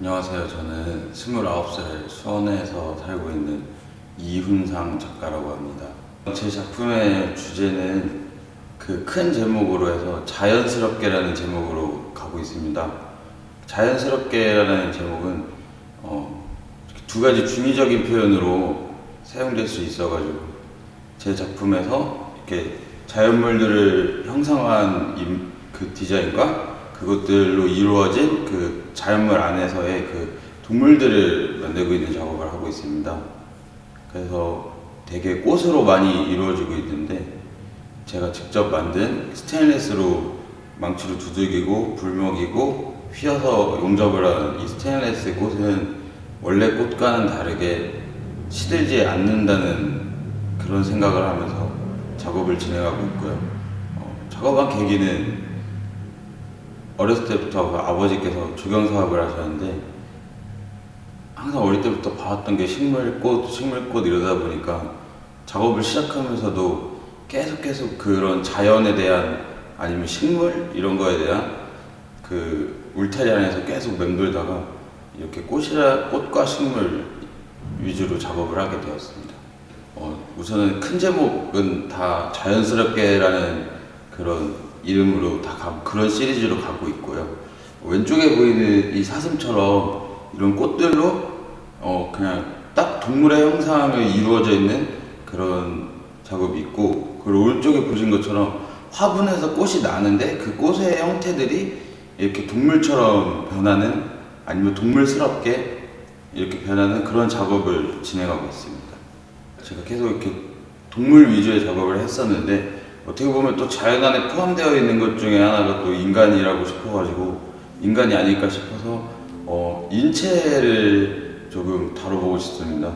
안녕하세요. 저는 29살 수원에서 살고 있는 이훈상 작가라고 합니다. 제 작품의 주제는 그 큰 제목으로 해서 자연스럽게라는 제목으로 가고 있습니다. 자연스럽게라는 제목은 어, 두 가지 중의적인 표현으로 사용될 수 있어가지고 제 작품에서 이렇게 자연물들을 형상화한 임- 그 디자인과 그것들로 이루어진 그 자연물 안에서의 그 동물들을 만들고 있는 작업을 하고 있습니다. 그래서 되게 꽃으로 많이 이루어지고 있는데 제가 직접 만든 스테인레스로 망치로 두들기고 불먹이고 휘어서 용접을 한 이 스테인레스 꽃은 원래 꽃과는 다르게 시들지 않는다는 그런 생각을 하면서 작업을 진행하고 있고요. 어, 작업한 계기는 어렸을 때부터 그 아버지께서 조경 사업을 하셨는데 항상 어릴 때부터 봐왔던 게 식물꽃, 식물꽃 이러다 보니까 작업을 시작하면서도 계속 계속 그런 자연에 대한 아니면 식물 이런 거에 대한 그 울타리 안에서 계속 맴돌다가 이렇게 꽃이라 꽃과 식물 위주로 작업을 하게 되었습니다. 어, 우선은 큰 제목은 다 자연스럽게라는 그런 이름으로 다 가, 그런 시리즈로 가고 있고요. 왼쪽에 보이는 이 사슴처럼 이런 꽃들로 어, 그냥 딱 동물의 형상을 이루어져 있는 그런 작업이 있고 그리고 오른쪽에 보신 것처럼 화분에서 꽃이 나는데 그 꽃의 형태들이 이렇게 동물처럼 변하는 아니면 동물스럽게 이렇게 변하는 그런 작업을 진행하고 있습니다. 제가 계속 이렇게 동물 위주의 작업을 했었는데 어떻게 보면 또 자연 안에 포함되어 있는 것 중에 하나가 또 인간이라고 싶어가지고 인간이 아닐까 싶어서 어, 인체를 조금 다뤄보고 싶습니다.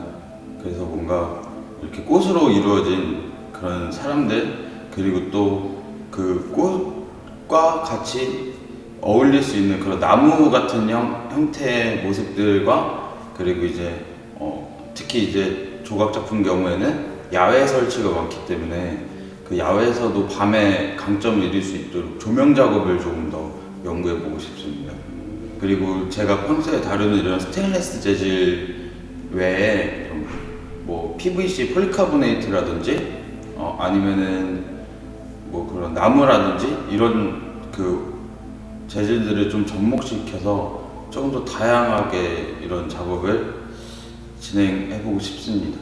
그래서 뭔가 이렇게 꽃으로 이루어진 그런 사람들 그리고 또 그 꽃과 같이 어울릴 수 있는 그런 나무 같은 형, 형태의 모습들과 그리고 이제 어, 특히 이제 조각 작품 경우에는 야외 설치가 많기 때문에 그 야외에서도 밤에 강점을 이룰 수 있도록 조명 작업을 조금 더 연구해 보고 싶습니다. 그리고 제가 평소에 다루는 이런 스테인레스 재질 외에 좀뭐 PVC 폴리카보네이트라든지 어, 아니면은 뭐 그런 나무라든지 이런 그 재질들을 좀 접목시켜서 조금 더 다양하게 이런 작업을 진행해 보고 싶습니다.